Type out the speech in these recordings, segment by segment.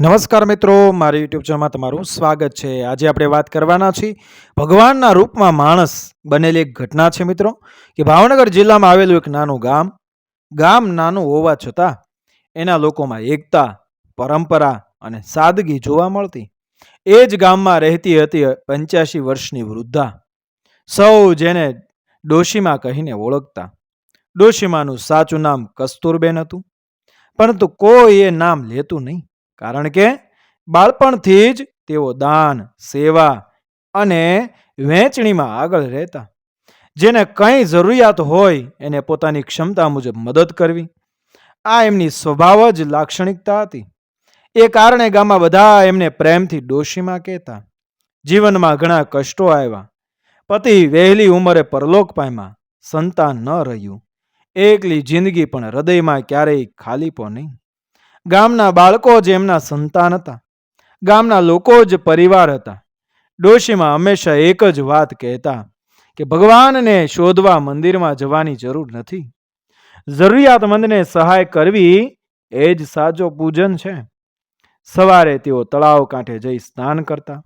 નમસ્કાર મિત્રો, મારી યુટ્યુબ ચેનલમાં તમારું સ્વાગત છે. આજે આપણે વાત કરવાના છીએ ભગવાનના રૂપમાં માણસ બનેલી એક ઘટના છે મિત્રો, કે ભાવનગર જિલ્લામાં આવેલું એક નાનું ગામ ગામ નાનું હોવા છતાં એના લોકોમાં એકતા, પરંપરા અને સાદગી જોવા મળતી. એ જ ગામમાં રહેતી હતી પંચ્યાસી વર્ષની વૃદ્ધા. સૌ જેને ડોશીમાં કહીને ઓળખતા. ડોશીમાનું સાચું નામ કસ્તુરબેન હતું, પરંતુ કોઈ એ નામ લેતું નહીં. કારણ કે બાળપણથી જ તેઓ દાન, સેવા અને વહેંચણીમાં આગળ રહેતા. જેને કંઈ જરૂરિયાત હોય એને પોતાની ક્ષમતા મુજબ મદદ કરવી. આ એમની સ્વભાવ જ લાક્ષણિકતા હતી. એ કારણે ગામમાં બધા એમને પ્રેમથી ડોશીમાં કહેતા. જીવનમાં ઘણા કષ્ટો આવ્યા. પતિ વહેલી ઉંમરે પરલોક પામ્યા. સંતાન ન રહ્યું. એકલી જિંદગી પણ હૃદયમાં ક્યારેય ખાલીપો નહીં. ગામના બાળકો જ એમના સંતાન હતા. ગામના લોકો જ પરિવાર હતા. ડોશીમાં હંમેશા એક જ વાત કહેતા કે ભગવાનને શોધવા મંદિરમાં જવાની જરૂર નથી. જરૂરિયાતમંદને સહાય કરવી એ જ સાચો પૂજન છે. સવારે તેઓ તળાવ કાંઠે જઈ સ્નાન કરતા,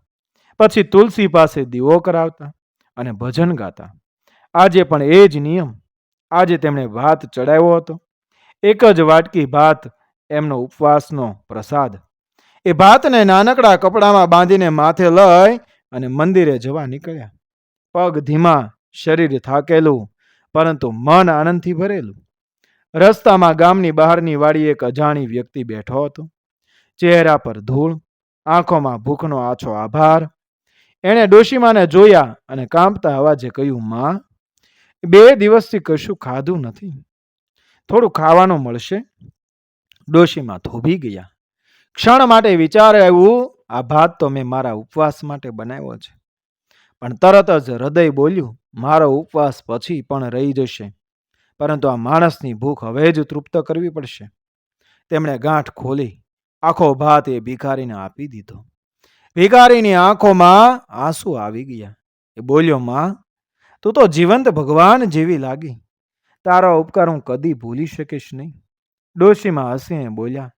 પછી તુલસી પાસે દીવો કરાવતા અને ભજન ગાતા. આજે પણ એ જ નિયમ. આજે તેમણે ભાત ચડાવ્યો હતો. એક જ વાટકી ભાત એમનો ઉપવાસનો પ્રસાદ. એ ભાતને નાનકડા કપડામાં બાંધીને માથે લઈ અને મંદિરે જવા નીકળ્યા. પગ ધીમા, શરીર થાકેલું, પરંતુ મન આનંદથી ભરેલું. રસ્તામાં ગામની બહારની વાડી એક અજાણી વ્યક્તિ બેઠો હતો. ચહેરા પર ધૂળ, આંખોમાં ભૂખનો આછો આભાર. એણે ડોશીમાને જોયા અને કાંપતા અવાજે કહ્યું, માં, બે દિવસથી કશું ખાધું નથી. થોડું ખાવાનું મળશે? ડોશીમાં થોભી ગયા. ક્ષણ માટે વિચાર આવ્યું, આ ભાત તો મેં મારા ઉપવાસ માટે બનાવ્યો છે. પણ તરત જ હૃદય બોલ્યું, મારો ઉપવાસ પછી પણ રહી જશે. પરંતુ આ માણસની ભૂખ હવે જ તૃપ્ત કરવી પડશે. તેમણે ગાંઠ ખોલી, આખો ભાત એ ભિખારીને આપી દીધો. ભિખારીની આંખોમાં આંસુ આવી ગયા. એ બોલ્યો, માં, તું તો જીવંત ભગવાન જેવી લાગી. તારો ઉપકાર હું કદી ભૂલી શકીશ નહીં. ડોશીમાં હસીને બોલ્યા,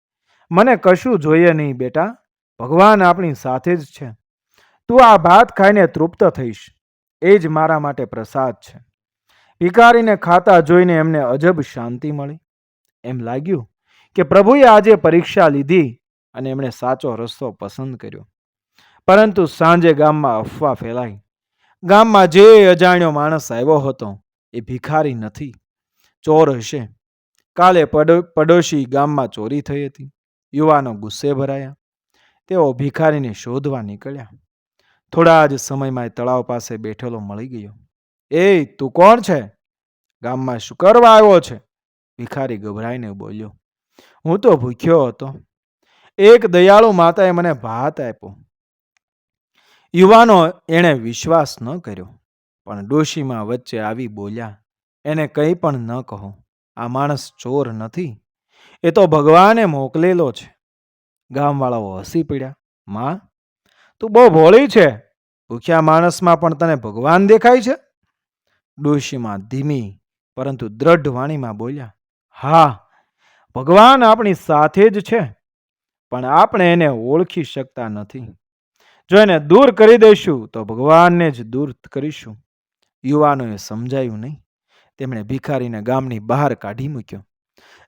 મને કશું જોઈએ નહીં બેટા, ભગવાન આપણી સાથે જ છે. તું આ ભાત ખાઈને તૃપ્ત થઈશ. એ જ મારા માટે પ્રસાદ છે. ભિખારીને ખાતા જોઈને એમને અજબ શાંતિ મળી. એમ લાગ્યું કે પ્રભુએ આજે પરીક્ષા લીધી અને એમણે સાચો રસ્તો પસંદ કર્યો. પરંતુ સાંજે ગામમાં અફવા ફેલાઈ. ગામમાં જે અજાણ્યો માણસ આવ્યો હતો એ ભિખારી નથી. ચોર હશે. કાલે પડો- પડોશી ગામમાં ચોરી થઈ હતી. યુવાનો ગુસ્સે ભરાયા. તેઓ ભિખારીને શોધવા નીકળ્યા. થોડા જ સમયમાં તળાવ પાસે બેઠેલો મળી ગયો. એ તું કોણ છે? ગામમાં શું કરવા આવ્યો છે? ભિખારી ગભરાઈને બોલ્યો. હું તો ભૂખ્યો હતો. એક દયાળુ માતાએ મને ભાત આપ્યો. યુવાનો એણે વિશ્વાસ ન કર્યો, પણ ડોશીમાં વચ્ચે આવી બોલ્યા, એને કંઈ પણ ન કહો. આ માણસ ચોર નથી. એ તો ભગવાને મોકલેલો છે. ગામવાળાઓ હસી પડ્યા, માં, તું બહુ ભોળી છે. ભૂખ્યા માણસમાં પણ તને ભગવાન દેખાય છે? ડોશીમાં ધીમી, પરંતુ દ્રઢ વાણીમાં બોલ્યા, હા, ભગવાન આપણી સાથે જ છે, પણ આપણે એને ઓળખી શકતા નથી. જો એને દૂર કરી દઈશું, તો ભગવાનને જ દૂર કરીશું. યુવાનોએ સમજાયું નહીં. તેમણે ભિખારીને ગામની બહાર કાઢી મૂક્યો.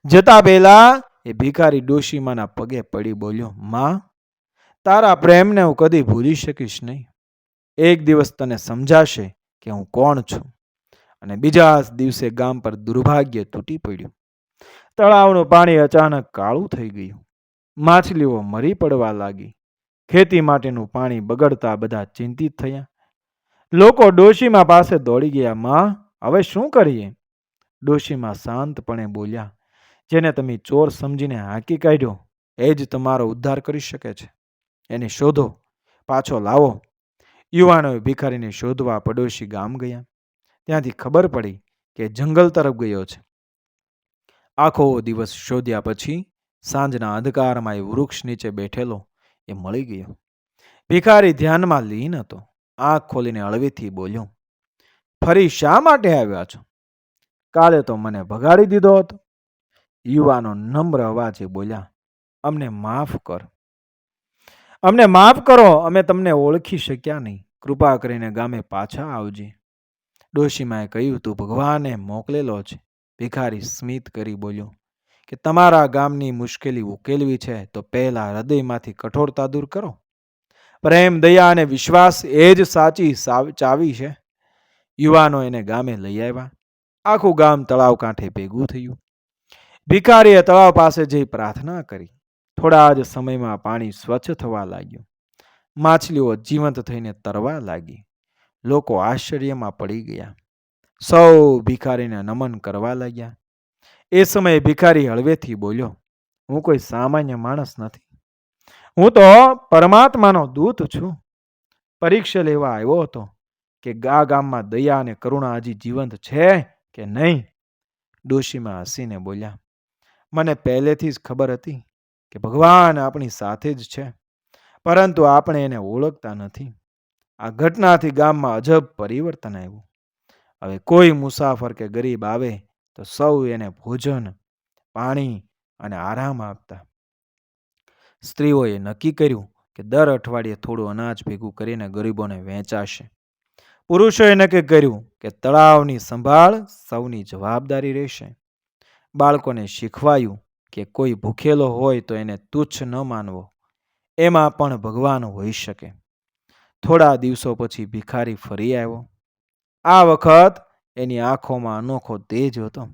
જતા પહેલા એ ભિખારી ડોશીમાના પગે પડી બોલ્યો, માં, તારા પ્રેમને હું કદી ભૂલી શકીશ નહીં. એક દિવસ તને સમજાશે કે હું કોણ છું. અને બીજા દિવસે ગામ પર દુર્ભાગ્ય તૂટી પડ્યું. તળાવનું પાણી અચાનક કાળું થઈ ગયું. માછલીઓ મરી પડવા લાગી. ખેતી માટેનું પાણી બગડતા બધા ચિંતિત થયા. લોકો ડોશીમાં પાસે દોડી ગયા, માં હવે શું કરીએ? ડોશીમાં શાંતપણે બોલ્યા, જેને તમે ચોર સમજીને હાંકી કાઢ્યો, એ જ તમારો ઉદ્ધાર કરી શકે છે. એને શોધો, પાછો લાવો. યુવાનોએ ભિખારીને શોધવા પડોશી ગામ ગયા. ત્યાંથી ખબર પડી કે જંગલ તરફ ગયો છે. આખો દિવસ શોધ્યા પછી સાંજના અંધકારમાં એ વૃક્ષ નીચે બેઠેલો એ મળી ગયો. ભિખારી ધ્યાનમાં લીન હતો. આંખ ખોલીને અળવીથી બોલ્યો ફરી શા માટે આવ્યા છો? કાલે તો મને ભગાડી દીધો હતો. યુવાનો નમ્ર અવાજે બોલ્યા, અમને માફ કર. અમને માફ કરો, અમે તમને ઓળખી શક્યા નહીં. કૃપા કરીને ગામે પાછા આવજે. ડોશીમાએ કહ્યું, તું ભગવાને મોકલેલો છે. ભિખારી સ્મિત કરી બોલ્યો, કે તમારા ગામની મુશ્કેલી ઉકેલવી છે, તો પહેલા હૃદયમાંથી કઠોરતા દૂર કરો. પ્રેમ, દયા અને વિશ્વાસ એ જ સાચી ચાવી છે. યુવાનો એને ગામે લઈ આવ્યા. આખું ગામ તળાવ કાંઠે ભેગું થયું. ભિખારીએ તળાવ પાસે જઈ પ્રાર્થના કરી. થોડા જ સમયમાં પાણી સ્વચ્છ થવા લાગ્યું. માછલીઓ જીવંત થઈને તરવા લાગી. લોકો આશ્ચર્યમાં પડી ગયા. સૌ ભિખારીને નમન કરવા લાગ્યા. એ સમયે ભિખારી હળવેથી બોલ્યો, હું કોઈ સામાન્ય માણસ નથી. હું તો પરમાત્માનો દૂત છું. પરીક્ષા લેવા આવ્યો હતો. કે ગા ગામમાં દયા અને કરુણા હજી જીવંત છે કે નહીં? ડોશીમાં હસીને બોલ્યા, મને પહેલેથી જ ખબર હતી કે ભગવાન આપણી સાથે જ છે, પરંતુ આપણે એને ઓળખતા નથી. આ ઘટનાથી ગામમાં અજબ પરિવર્તન આવ્યું. હવે કોઈ મુસાફર કે ગરીબ આવે તો સૌ એને ભોજન, પાણી અને આરામ આપતા. સ્ત્રીઓએ નક્કી કર્યું કે દર અઠવાડિયે થોડું અનાજ ભેગું કરીને ગરીબોને વહેંચાશે પુરુષોએ નક્કી કર્યું કે તળાવની સંભાળ સૌની જવાબદારી રહેશે. બાળકોને શીખવાયું કે કોઈ ભૂખેલો હોય તો એને તુચ્છ ન માનવો. એમાં પણ ભગવાન હોઈ શકે. થોડા દિવસો પછી ભિખારી ફરી આવ્યો. આ વખત એની આંખોમાં અનોખો તેજ હતો.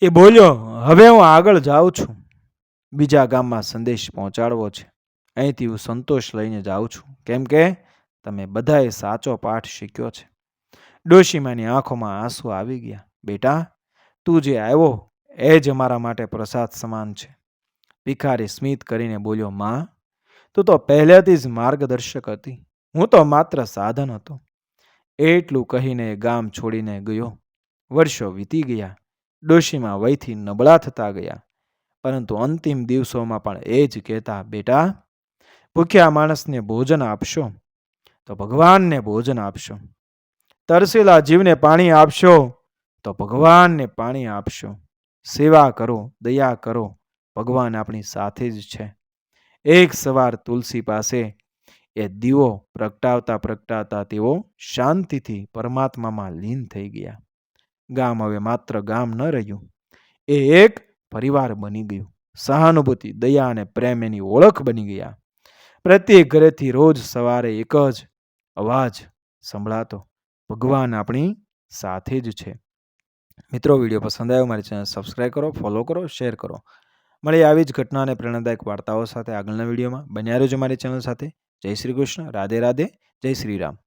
એ બોલ્યો, હવે હું આગળ જાઉં છું. બીજા ગામમાં સંદેશ પહોંચાડવો છે. અહીંથી હું સંતોષ લઈને જાઉં છું. કેમ કે તમે બધાએ સાચો પાઠ શીખ્યો છે. ડોશીમાની આંખોમાં આંસુ આવી ગયા. બેટા, તું જે આવ્યો, એ જ અમારા માટે પ્રસાદ સમાન છે. ભિખારી સ્મિત કરીને બોલ્યો, માં, તું તો પહેલેથી જ માર્ગદર્શક હતી. હું તો માત્ર સાધન હતો. એટલું કહીને ગામ છોડીને ગયો. વર્ષો વીતી ગયા. ડોશીમાં વયથી નબળા થતા ગયા. પરંતુ અંતિમ દિવસોમાં પણ એ જ કહેતા, બેટા, ભૂખ્યા માણસને ભોજન આપશો. તો ભગવાનને ભોજન આપશો. તરસેલા જીવને પાણી આપશો, તો ભગવાનને પાણી આપશો. સેવા કરો, દયા કરો, ભગવાન આપણી સાથે જ છે. એક સવાર તુલસી પાસે એ દીવો પ્રગટાવતા પ્રગટાવતા તેઓ શાંતિથી પરમાત્મામાં લીન થઈ ગયા. ગામ હવે માત્ર ગામ ન રહ્યું. એ એક પરિવાર બની ગયું. સહાનુભૂતિ, દયા અને પ્રેમ એની ઓળખ બની ગયા. પ્રત્યેક ઘરેથી રોજ સવારે એક જ અવાજ સંભળાતો. ભગવાન આપણી સાથે જ છે. મિત્રો વીડિયો પસંદ આવ્યો મારી ચેનલ સબસ્ક્રાઈબ કરો ફોલો કરો શેર કરો. મળી આવી જ ઘટના અને પ્રેરણાદાયક વાર્તાઓ સાથે આગળના વિડીયોમાં. બન્યા રહેજો મારી ચેનલ સાથે. જય શ્રી કૃષ્ણ. રાધે રાધે. જય શ્રી રામ.